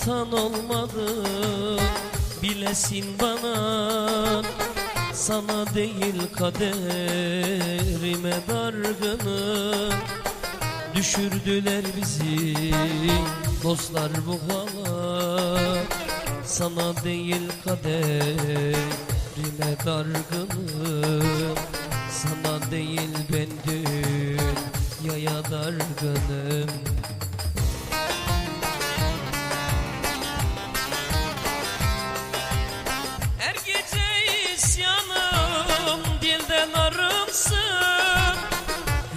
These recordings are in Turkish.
vatan olmadı. Bilesin bana Sana değil kaderime dargınım Düşürdüler bizi dostlar bu hala Sana değil kaderime dargınım Sana değil ben dünyaya dargınım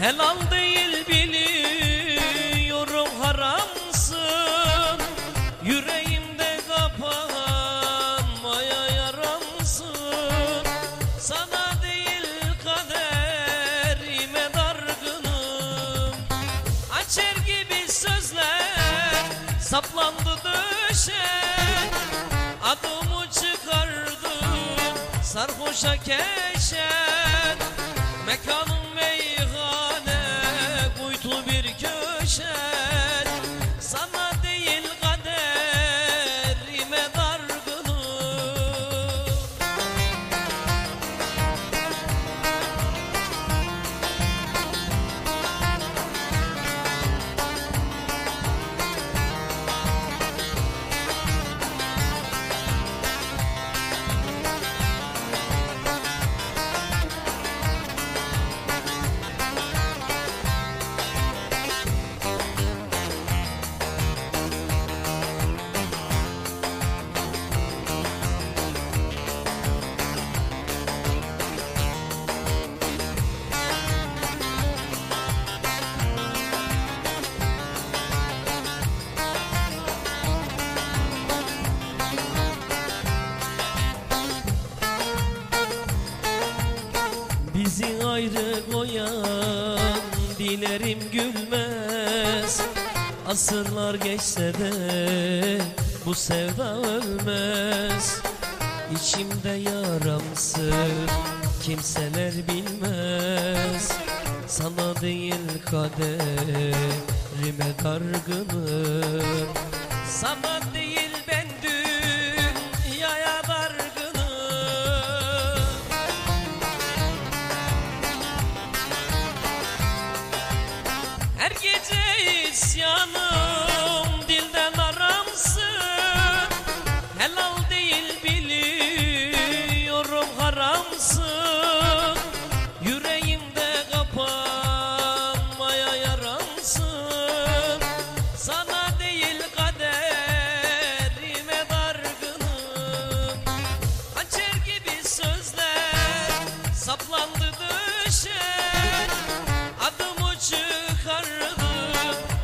Helal değil biliyorum haramsın. Yüreğimde kapanmaya yaramsın. Sana değil kaderime dargınım. Açer gibi sözler saplandı döşe. Adımı çıkardım sarhoşa keşen. Mekanım Bizi ayrı koyan dilerim gülmez. Asırlar geçse de bu sevda ölmez. İçimde yaramsın kimseler bilmez. Sana değil kaderime dargınım Sana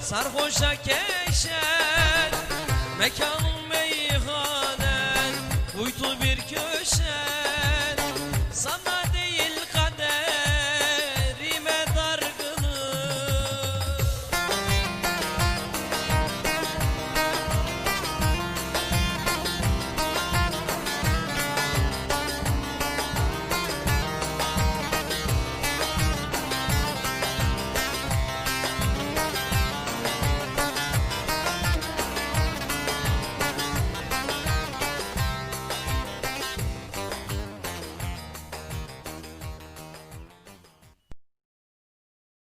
sarhoşa keşen Mekanım